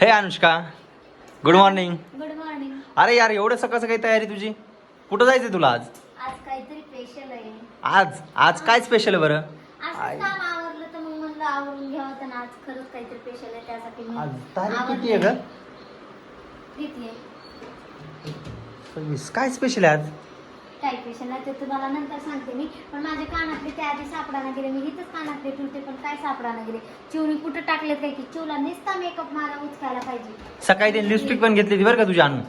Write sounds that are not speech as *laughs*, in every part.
हे Anushka good morning good morning अरे यार एवढं सकाळ सकाळी तयारी तुझी? कुठं जायचं तुला आज? आज काहीतरी स्पेशल आहे. आज? आज काय स्पेशल आहे बरं? आज आई. काम आवरलं तर मग म्हणलं आवरून घ्यावं तर आज खरंच काहीतरी स्पेशल आहे त्यासाठी मी आज तारीख. किती आहे ग? किती आहे? सव्वीस. काय स्पेशल आहे आज? स्पेशल आहे ते तुम्हाला नंतर सांगते मी. पण माझ्या कानातले त्या आधी सापडाना गेले मी इथंच कानातले ठेवते पण काय सापडाना गेले? चिवणी कुठं टाकले काय की? चिवला नुसता मेकअप मला उचकायला पाहिजे. सकाळी ते लिपस्टिक पण घेतली बरं का तुझी आणून?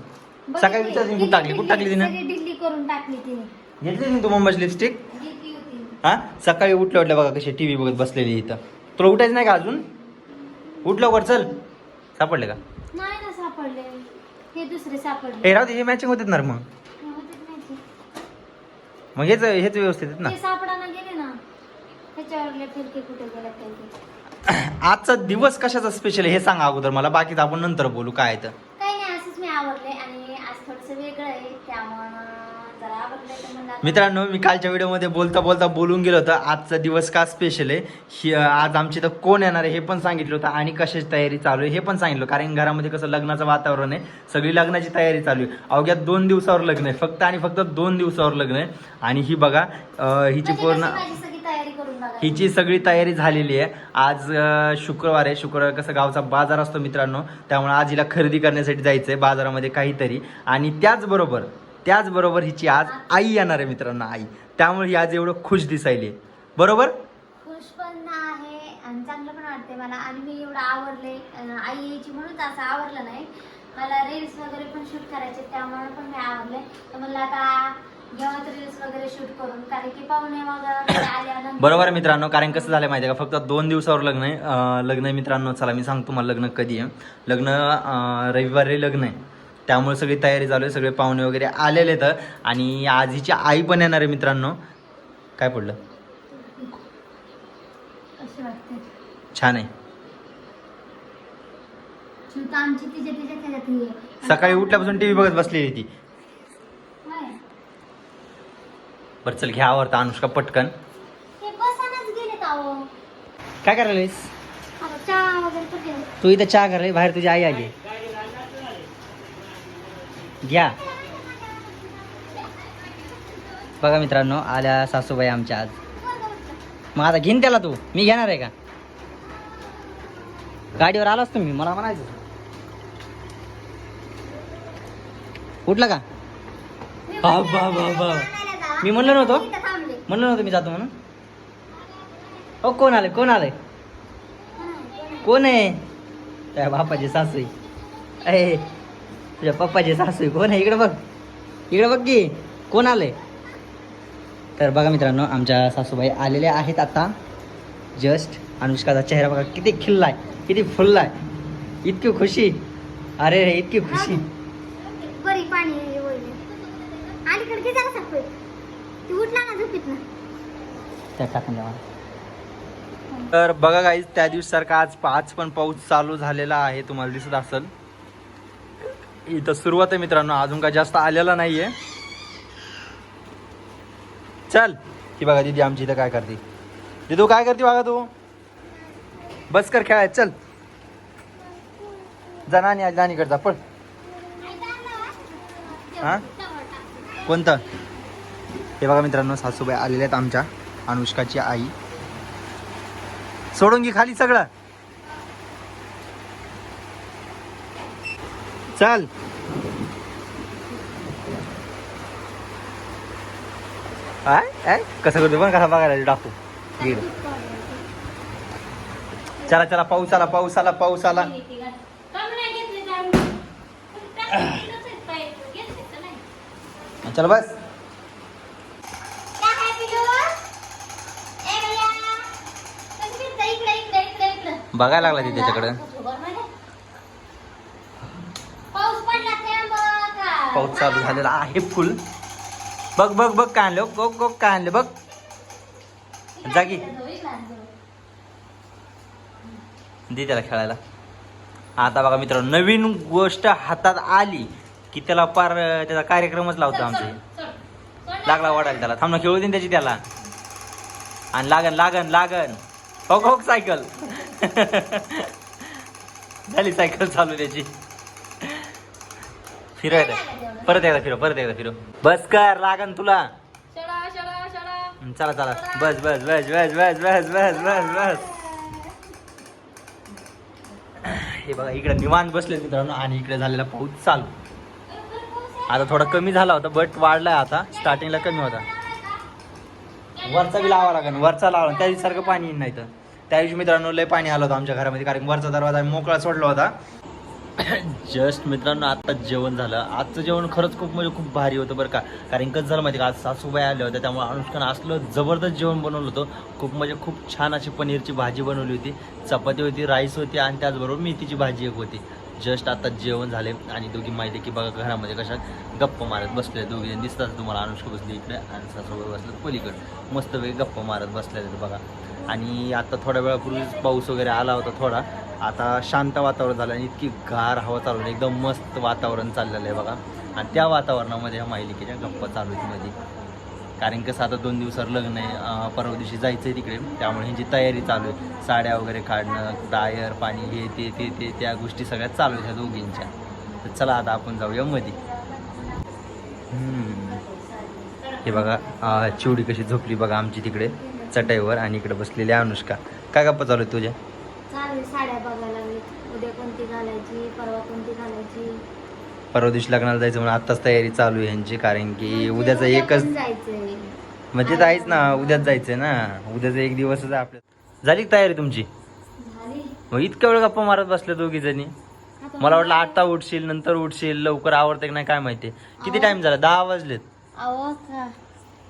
सकाळी कुठं टाकली कुठं टाकली तिने? डिल्ली करून टाकली तिने. घेतली तू मुंबईची लिपस्टिक हा? सकाळी उठल्या उठल्या बघा कशी टीव्ही बघत बसलेली इथं. तुला उठायचं नाही का अजून? उठ लवकर चल. सापडले का? नाही ना सापडले. हे दुसरे हे सापडले राहू दे हे मॅचिंग होते ना मग. मग हेच हेच व्यवस्थित आहेत ना. ते सापडाना गेले ना त्याच्यावरले फिरके कुठे गेले त्यांचे *clears throat* आजचा दिवस कशाचा स्पेशल आहे हे सांगा अगोदर मला बाकीचं आपण नंतर बोलू काय आहे तर काही नाही असंच मी आवडले आणि आज थोडस वेगळं आहे त्यामुळं मित्रांनो मी कालच्या व्हिडिओमध्ये बोलता बोलता बोलून गेलो होतं. आजचा दिवस का स्पेशल आहे? ही आज आमची तर कोण येणार आहे हे पण सांगितलं होतं आणि कशाची तयारी चालू आहे हे पण सांगितलं. कारण घरामध्ये कसं लग्नाचं वातावरण आहे सगळी लग्नाची तयारी चालू आहे. अवघ्या दोन दिवसावर लग्न आहे. फक्त आणि फक्त दोन दिवसावर लग्न आहे. आणि ही बघा हिची म्हणजे पूर्ण हिची सगळी तयारी झालेली आहे. आज शुक्रवार आहे. शुक्रवार कसं गावचा बाजार असतो मित्रांनो त्यामुळे आज हिला खरेदी करण्यासाठी जायचं आहे बाजारामध्ये काहीतरी. आणि त्याचबरोबर त्याचबरोबर हिची आज आई येणार आहे मित्रांनो आई. त्यामुळे ही आज एवढं खुश दिसायली. बरोबर? खुश पण आहे आणि चांगलं पण वाटते मला. आणि मी एवढं आवडले आई यायची म्हणून असं आवडलं नाही. मला रील्स वगैरे पण शूट करायचे त्यामुळे पण मी आवडले तर म्हणलं आता *coughs* बरोबर मित्रांनो कारण कसं झालं माहिती आहे का? फक्त दोन दिवसावर लग्न आहे. लग्न आहे मित्रांनो चला मी सांगतो मला लग्न कधी आहे. लग्न रविवारी लग्न आहे. त्यामुळे सगळी तयारी चालू आहे सगळे पाहुणे वगैरे आलेले तर आणि आज हिची आई पण येणार आहे मित्रांनो. काय पडलं? छान आहे. सकाळी उठल्यापासून टीव्ही बघत बसलेली ती. बरं चल घ्या आवडता अनुष्का पटकन. काय घेऊ तू इथं चहा करायला बाहेर तुझी आई आली. घ्या. बघा मित्रांनो आल्या सासूबाई आमच्या आज. मग आता घेईन त्याला तू. मी घेणार आहे का? गाडीवर आलास तुम्ही मला म्हणायचं उठलं का? बा, बा, बा, मी म्हणलो नव्हतो. म्हणलो नव्हतो नव्हतं मी जातो म्हणून. हो कोण आले कोण आले कोण आहे? त्या बापाची सासू आहे तुझ्या पप्पाची सासू कोण आहे? इकडे बघ. इकडे बघ की कोण आले तर बघा मित्रांनो आमच्या सासूबाई आलेल्या आहेत आता. जस्ट अनुष्काचा चेहरा बघा किती खिल्लाय किती फुललाय. इतकी खुशी. अरे रे इतकी खुशी. बरी पाणी. तर बघा गाईज त्या दिवसासारखा आज आज पण पाऊस चालू झालेला आहे तुम्हाला दिसत असेल. इथं सुरुवात आहे मित्रांनो. अजून काय जास्त आलेला नाहीये. चल. ही बघा दीदी आमची इथं काय करते. दिदू काय करते बघा तू? बस कर खेळायत चल. जा नानी आज नानीकडे जा. पळ. हा? कोणतं? हे बघा मित्रांनो सासूबाई आलेल्या आहेत आमच्या. अनुष्काची आई. सोडून घे खाली सगळं. चल. काय काय कसं करतो पण कसा बघायला टाकू गिर चला चला पाऊस आला पाऊस आला पाऊस आला. चल बस. बघायला लागला ती त्याच्याकडं पाऊस पडला त्या पाऊस चालू झालेला आहे फुल. बघ बघ बघ काय आणलं बघ बघ काय आणलं बघ जागी दे त्याला खेळायला. आता बघा मित्रांनो नवीन गोष्ट हातात आली की त्याला पार त्याचा कार्यक्रमच लावतो आमचे. लागला वाढायला त्याला. थांब ना खेळू दे ना त्याची त्याला. आणि लागन लागन लागन. हो हो सायकल. *laughs* झाली सायकल चालू त्याची. फिरायला परत एकदा फिरव परत एकदा फिरव. बस कर लागन तुला. चला चला. बस बस बस बस बस बस बस बस बस. हे बघा इकडे निवांत बसले मित्रांनो आणि इकडे झालेला पाऊस चालू. आता थोडा कमी झाला होता बट वाढलाय आता. स्टार्टिंगला कमी होता. वरचा बी लावा लागेल वरचा लावा त्या दिवशी सारखं पाणी येईन नाही तर त्या दिवशी मित्रांनो लय पाणी आलं होतं आमच्या घरामध्ये कारण वरचा दरवाजा मोकळा सोडला होता. *coughs* जस्ट मित्रांनो आता जेवण झालं. आजचं जेवण खरंच खूप म्हणजे खूप भारी होतं बरं का. कारण कसं झालं माहिती का आज सासूबाई आल्या होत्या त्यामुळे अनुष्कानं असलं जबरदस्त जेवण बनवलं होतं. खूप म्हणजे खूप छान अशी पनीरची भाजी बनवली होती. चपाती होती राईस होती आणि त्याचबरोबर मेथीची भाजी एक होती. जस्ट आता जेवण झाले आणि दोघी माहिती की बघा घरामध्ये कशा गप्पा मारत बसले दोघी जण दिसतात तुम्हाला अनुष्का बसली इकडे आणि सासूबाई बसले पलीकडे. मस्तपैकी गप्पा मारत बसले बघा. आणि आता थोड्या वेळापूर्वीच पाऊस वगैरे आला होता थोडा. आता शांत वातावरण झालं आणि इतकी गार हवा चालू आहे. एकदम मस्त वातावरण चाललेलं आहे बघा. आणि त्या वातावरणामध्ये ह्या माहिलिकेच्या गप्पा चालू आहेत मध्ये. कारण कसं आता दोन दिवसावर लग्न आहे परवा दिवशी जायचं आहे तिकडे. त्यामुळे ह्यांची तयारी चालू आहे. साड्या वगैरे काढणं डायर पाणी हे ते ते ते त्या गोष्टी सगळ्या चालू आहेत ह्या दोघींच्या. तर चला आता आपण जाऊया मध्ये. हे बघा चिवडी कशी झोपली बघा आमची तिकडे चटाईवर आणि इकडे बसलेली अनुष्का. काय गप्पा चालू आहे तुझ्या? चालेल साड्या बघायला लागली. उद्या कोणती घालायची परवा कोणती घालायची? परवा दिवशी लग्नाला जायचं म्हणून आत्ताच तयारी चालू आहे ह्यांची कारण की उद्याचं उद्या एकच पण जायचंय. म्हणजे आहेच ना उद्याच जायचंय ना. उद्याचा एक दिवसच आहे आपल्या झाली का तयारी तुमची? झाली. मग इतक्या वेळ गप्पा मारत बसल्या दोघी जणी. आता मला वाटलं आता उठशील नंतर उठशील लवकर आवडते की नाही काय माहिती. किती टाइम झाला? दहा वाजलेत. का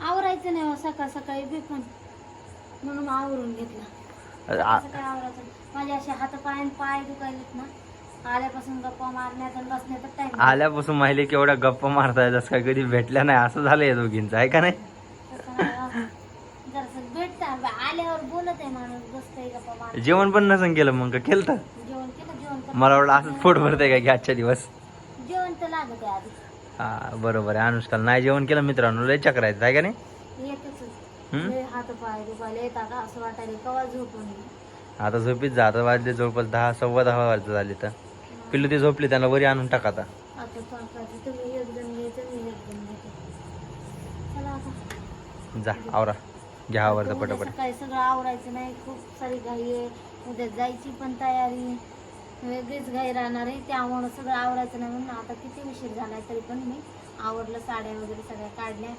आवरायचं नाही हो सकाळ सकाळी बी पण. म्हणून आवरून घेतला. आ- सकाळी आवरायचं? माझे असे हात पाय आणि पाय दुखायलेत ना. आल्यापासून गप्पा मारण्यात आणि बसण्यात टाइम आल्यापासून माहिले केवढ्या गप्पा मारताय जसं काय कधी भेटल्या नाही असं झालंय या दोघींचं आहे का नाही? जरासं भेटता. आल्यावर बोलत आहे माणूस बसतंय गप्पा मार जेवण पण नसन केलं मग का? केलं तर जेवण केलं जेवण पण मला वाटलं असंच पोट भरतंय का की आजच्या दिवस? जेवण तर लागत आहे आधी. हा बरोबर आहे. अनुष्काला नाही जेवण केलं मित्रांनो लय चक्र आहेत आहे का नाही? लय हात पाय दुखायला असं वाटायला कवा झोपून. आता झोपीत जा आता वाजले जवळपास दहा सव्वा दहा वाजता झाले तर. पिल्लू ते झोपले त्यांना वरी आणून टाका आता. आता पाकाचं तुम्ही एक जण घ्यायचं मी एक जण घेते चला आता. जा आवरा. घ्या आता आवरतं उद्या पटापट. सकाळी सगळं आवरायचं नाही खूप सारी घाई आहे. उद्या जायची पण तयारी वेगळीच घाई राहणार आहे. त्यामुळं सगळं आवरायचं नाही म्हणून आता किती उशीर झालाय तरी पण मी आवरलं साड्या वगैरे सगळ्या काढल्या.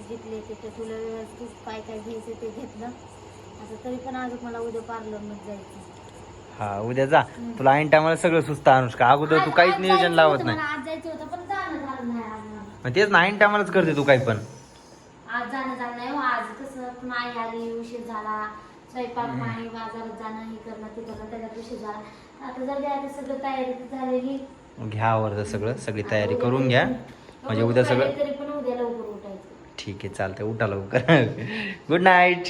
जिथले तिथे. तुला व्यवस्थित काय काय घ्यायचं ते घेतलं. आता तरी पण अजून मला उद्या पार्लरमध्ये जायचं हा उद्या जा. तुला ऐन टायमाला सगळं सुस्त अनुष्का. अगोदर तू आज- काहीच आज नियोजन लावत नाही. मला, आज जायचं होतं पण जाणं झालं नाही आज. मला. मग तेच ना ऐन टायमालाच करते तू काही पण. आज जाणं झालं नाही हो. आज कसं पुन्हा आई आली उशीर झाला. स्वयंपाक पाणी बाजारात जाणं हे करणं ते करणं त्याच्यात उशीर झाला. आता जर आता सगळं तयारी तर झालेली. घ्या आवरतं सगळं सगळी तयारी करून घ्या. म्हणजे उद्या सगळं तरी पण उद्या लवकर उठायचं. ठीक आहे चालतंय. उठा लवकर. *laughs* Good night